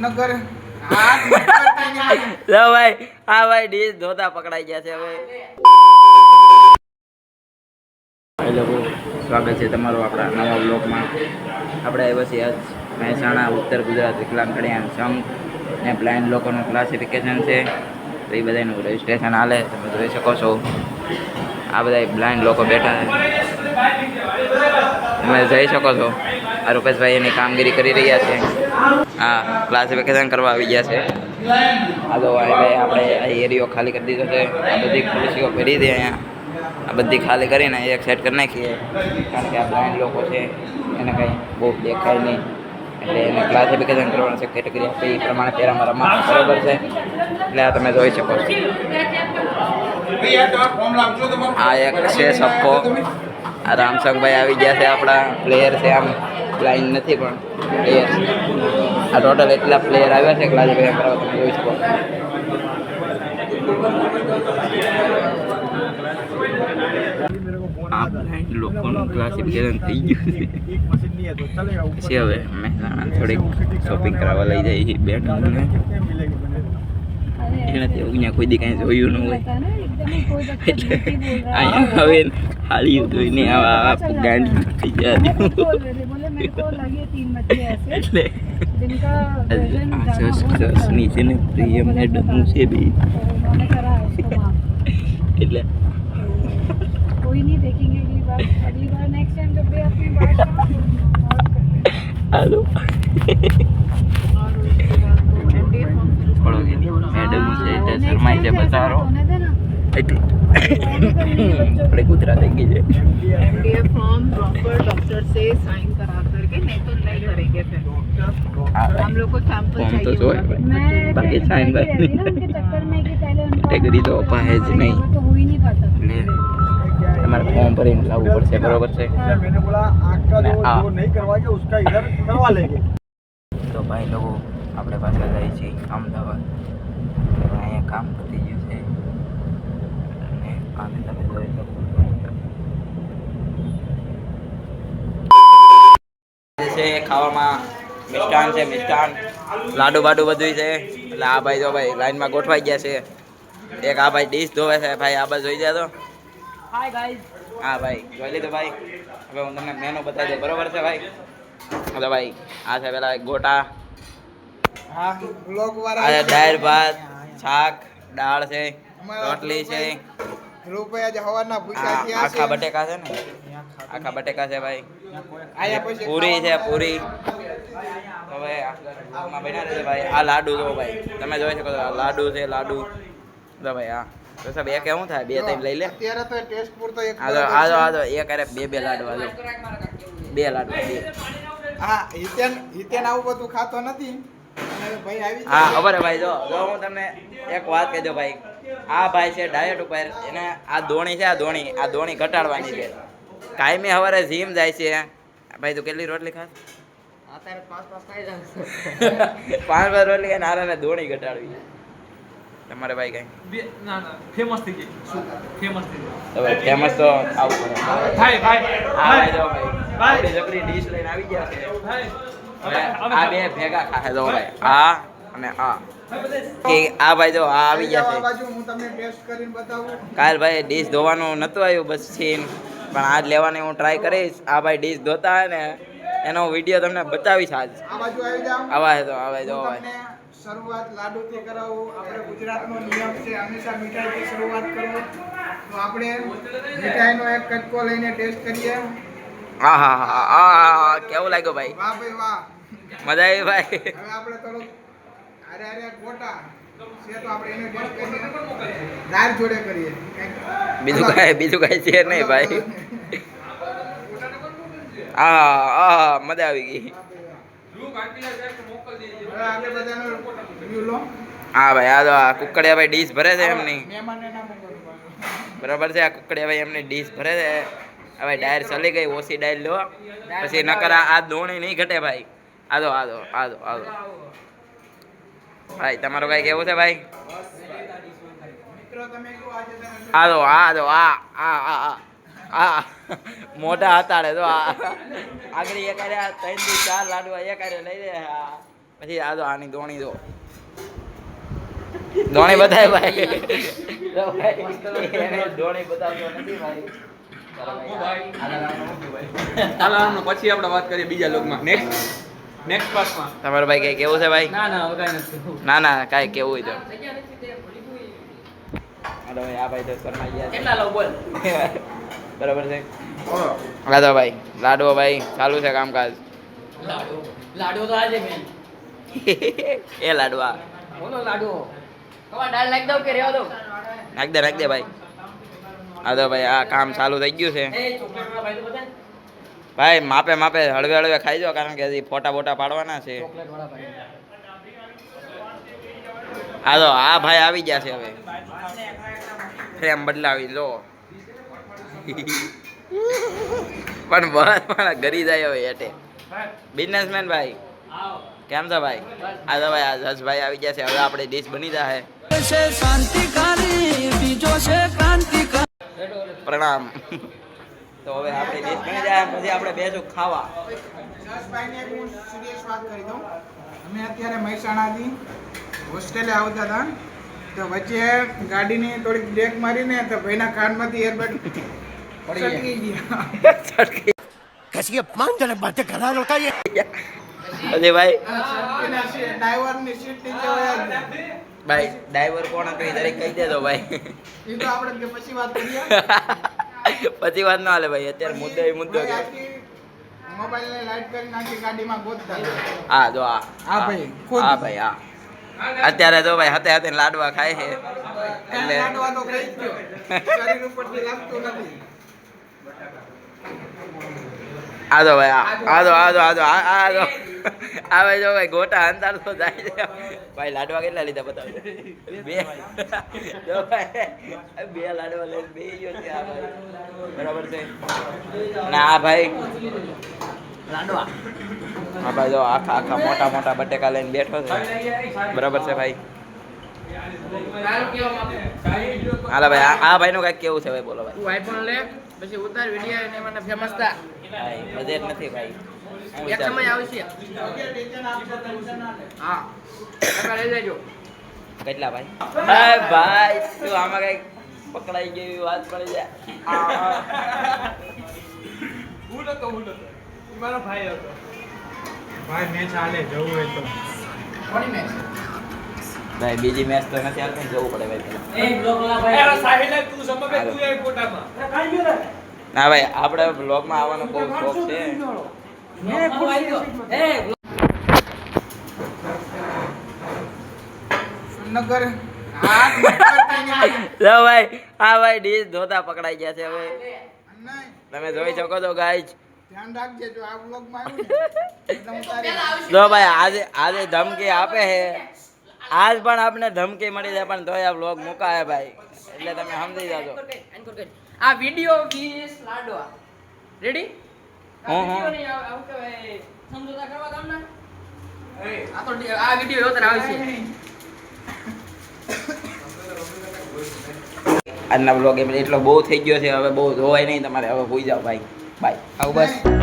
નગર. લો ભાઈ હા ભાઈ ડીશ ધોતા પકડાઈ ગયા છે હવે. ભાઈ લોકો સ્વાગત છે તમારું આપણા નવા બ્લોગમાં આપણે આવ્યા છીએ આજ મહેસાણા ઉત્તર ગુજરાત વિકલાંગ કલ્યાણ સંઘ ને બ્લાઇન્ડ લોકોનું ક્લાસિફિકેશન છે. તો એ બધાનું રજિસ્ટ્રેશન હાલે તમે જોઈ શકો છો. આ બધા બ્લાઇન્ડ લોકો બેઠા છે. તમે જઈ શકો છો. આ રૂપેશભાઈ એની કામગીરી કરી રહ્યા છે. હા ક્લાસિફિકેશન કરવા આવી ગયા છે. આ તો આપણે આ એરિયો ખાલી કરી દીધો છે. આ બધી ખુરશીઓ પડી દે અહીંયા. આ બધી ખાલી કરીને એક સેટ કરી નાખીએ. કારણ કે આ બ્લાઇન્ડ લોકો છે, એને કંઈ બહુ દેખાય નહીં. એટલે એને ક્લાસિફિકેશન કરવાનું છે કેટેગરી આપી એ પ્રમાણે પહેલામાં રમવા બરાબર છે. એટલે આ તમે જોઈ શકો છો. આ એક છે સપ્પો આ રામસંગભાઈ આવી ગયા છે આપણા પ્લેયર છે આમ. લાઈન નથી પણ પ્લેયર આ ટોટલ એટલા પ્લેયર આવ્યા છે ક્લાસિફિકેશન કરવા તમે જોઈ શકો. આ લોકોનું ક્લાસિફિકેશન થઈ ગયું છે. હવે મહેસાણા થોડીક શોપિંગ કરાવવા લઈ છે બેટ ને એનાથી અહીંયા કોઈ દી કાંઈ જોયું ન હોય એટલે અહીંયા હવે હાલી જોઈને આવા આવા ગાંડી થઈ જાય એટલે આ સસ સસની છે ને પ્રિય મેડમ છે બી એટલે कोई नहीं देखेंगे अगली बार अगली बार नेक्स्ट टाइम जब भी अपनी बात करो શરમાય છે બચારો આપણે કૂતરા બાકી સાઈન કેટેગરી તો અપાય જ પડશે બરોબર તો ભાઈ લોકો આપણે પાછા જાય છીએ અમદાવાદ. કામ પતી ગયું છે. અને આને તમે જોઈ શકો છો. જે છે એ ખાવામાં મિષ્ટાન છે મિષ્ટાન. લાડુ બાડુ બધું છે. એટલે આ ભાઈ જો ભાઈ લાઈનમાં ગોઠવાઈ ગયા છે. એક આ ભાઈ ડીશ ધોવે છે. ભાઈ આ બાજુ જોઈ તો હા ભાઈ. જોઈ લીધું ભાઈ? હવે હું તમને મેનુ બતાવી દઉં. બરોબર છે ભાઈ? હવે ભાઈ આ છે પેલા ગોટા. હા દાળ ભાત. શાક દાળ છે રોટલી છે. આખા બટેકા છે ને? આખા બટેકા છે ભાઈ. પૂરી છે પૂરી. હવે બન્યા રહેશે ભાઈ. આ લાડુ જો ભાઈ. તમે જોઈ શકો છો આ લાડુ છે લાડુ. જો ભાઈ હા તો સાહેબ એક કેવું થાય બે ત્રણ લઈ લે. અત્યારે તો ટેસ્ટ પૂરતો એક આ જો આ જો એક અરે બે બે લાડુ આ બે લાડુ બે. હા હિતેન હિતેન આવું બધું ખાતો નથી. હા. ખબર હે ભાઈ જો જો હું તમને એક વાત કહી દઉં ભાઈ. આ ભાઈ છે ડાયટ ઉપર એને આ ધોણી છે આ ધોણી આ ધોણી ઘટાડવાની છે. કાયમી સવારે જીમ જાય છે. ભાઈ તું કેટલી રોટલી ખાસ? પાંચ પાંચ રોટલી ખાઈને આરાને ધોણી ઘટાડવી તમારે ભાઈ કઈ? બે ના ના ફેમસ થઈ ગઈ. ફેમસ થઈ ગઈ. ફેમસ તો આવું ભાઈ ભાઈ ભાઈ ભાઈ ભાઈ આપણી જબરી ડીશ લઈને આવી ગયા છે. ભાઈ હવે આ બે ભેગા ખાશે જો ભાઈ. આ અને આ. કે આ ભાઈ જો આ આવી ગયા છે. કાલ ભાઈ ડીશ ધોવાનું નતું આવ્યું બસ છીન પણ આજ લેવાની હું ટ્રાય કરીશ. આ ભાઈ ડીશ ધોતા હોય ને એનો વીડિયો તમને બતાવીશ આજ. આવા તો આવે જો ભાઈ. તમને શરૂઆત લાડુથી કરાવું. આપણે ગુજરાતનો નિયમ છે હંમેશા મીઠાઈથી શરૂઆત કરો તો આપણે મીઠાઈનો એક કટકો લઈને ટેસ્ટ કરીએ. હા હા હા હા કેવું લાગ્યો ભાઈ? વાહ ભાઈ વાહ. મજા આવી ભાઈ. હવે આપણે અરે અરે ગોટા. બીજું કઈ બીજું કઈ છે નહીં ભાઈ. હા હા મજા આવી ગઈ. હા ભાઈ આ તો આ કુકડિયા ભાઈ ડીશ ભરે છે એમની. બરાબર છે આ કુકડિયા ભાઈ એમની ડીશ ભરે છે. હવે ડાયર ચલી ગઈ ઓછી ડાયર લો. પછી નકર આ દોણી નહીં ઘટે ભાઈ. આ દો આ દો આ દો આ દો ભાઈ તમારું કઈ કેવું છે ભાઈ? મિત્રો તમે કહો આજે તમે આ દો આ દો આ આ આ. આ આ મોઢા તો આ. આગળ એક ત્રણથી ચાર લાડવા એક લઈ લે. આ પછી આ દો આની દોણી દો દોણી બતાય ભાઈ. દોણી બતાવતો નથી ભાઈ. પછી આપણે વાત કરીએ બીજા લોકમાં. નેક્સ્ટ નેક્સ્ટ પાર્ટમાં તમારો ભાઈ કઈ કેવું છે ભાઈ? ના ના કઈ નથી ના ના કઈ કેવું હોય તો. આ ભાઈ તો શર્મા ગયા છે. કેટલા લો બોલ. બરાબર છે? લાડો ભાઈ લાડવો ભાઈ ચાલુ છે કામકાજ. લાડુ લાડુ તો આજે મેન એ લાડવા. બોલો લાડુ કવા દાળ નાખી દઉં કે રેવા દઉં? નાખ દે નાખ દે ભાઈ. તો ભાઈ, આ કામ ચાલુ થઈ ગયું છે. ભાઈ, માપે માપે હળવે હળવે ખાઈ જાઓ, કારણ કે હજી ફોટા બોટા પાડવાના છે. હા આ ભાઈ આવી ગયા છે હવે. ફ્રેમ બદલાવી લો. પણ બસ પણ ગરી જાય હવે એટે બિઝનેસમેન ભાઈ, કેમ છો ભાઈ? આ તો ભાઈ, આ જસભાઈ આવી ગયા છે. હવે આપણે ડીશ બની જાય પ્રણામ. તો હવે આપણે ડીશ બની જાય પછી આપણે બેસું ખાવા. જસભાઈને હું સિરિયસ વાત કરી દઉં. અમે અત્યારે મહેસાણાથી હોસ્ટેલે આવતા હતા. તો વચ્ચે ગાડીની થોડીક બ્રેક મારીને તો ભાઈના કાનમાંથી એરબડ પડી ગયા. પછી ભાઈ સટકીને ભાઈ ડ્રાઈવરની સીટ નીચે. ભાઈ ડ્રાઈવર કોણ એ દરેક કહી દેજો ભાઈ. એ તો આપણે કે પછી વાત કરીએ. પછી વાત ના હાલે ભાઈ અત્યારે મુદ્દો એ મુદ્દો કે મોબાઈલ ને લાઈટ કરી નાખી ગાડીમાં ગોતતા. હા જો આ. આ ભાઈ. હા ભાઈ હા. અત્યારે જો ભાઈ હાથે હાથે લાડવા ખાય છે. એટલે લાડવા તો ખાઈ ગયો. શરીર ઉપરથી લાગતું નથી. આ જો ભાઈ આ આ જો આ જો આ આ આ જો. આ ભાઈ જો ભાઈ ગોટા અંધાર તો જાય છે. ભાઈ લાડવા કેટલા લીધા બતાવો. બે. જો ભાઈ બે લાડવા લઈને બે ગયો છે આ ભાઈ. બરાબર છે? અને આ ભાઈ લાડવા. હા ભાઈ જો આખા આખા મોટા મોટા બટેકા લઈને બેઠો છે. બરાબર છે ભાઈ? હાલા ભાઈ આ આ ભાઈનું કંઈક કેવું છે ભાઈ? બોલો ભાઈ. તું આઈફોન લે પછી ઉતાર વિડિયો મને ફેમસ થા. બજેટ નથી ભાઈ. એક સમય આવશે હા. લઈ લેજો. કેટલા ભાઈ? ભાઈ ભાઈ તું આમાં કઈ પકડાઈ ગઈ વાત પડી જાય? હું નતો હું નતો. મારો ભાઈ હતો. ભાઈ મેચ હાલે જવું હોય તો. કોની મેચ ભાઈ બીજી મેચ તો નથી આવતી ને જવું પડે ભાઈ એ બ્લોક વાળા ભાઈ. અરે સાહિલ તું સમકે તું એ ફોટામાં ના ભાઈ આપણે બ્લોગમાં આવવાનો બહુ શોખ છે. ભાઈ ભાઈ ડીશ ધોતા પકડાઈ ગયા છે હવે. તમે જોઈ શકો છો ગાઈજ જો ભાઈ આજે આજે ધમકી આપે છે. આજ પણ આપને ધમકી મળી જાય પણ તોય આ બ્લોગ મુકાય ભાઈ. એટલે તમે સમજી જાજો. આ વીડિયો 20 લાડવા. રેડી હું હું. આવું કહેવાય સમજોતા કરવા તમને? આ તો આ વિડિયો એવો તને છે. આજના બ્લોગ એમ એટલો બહુ થઈ ગયો છે હવે બહુ જોવાય નહીં તમારે હવે ભૂઈ જાઓ ભાઈ. બાય આવું બસ.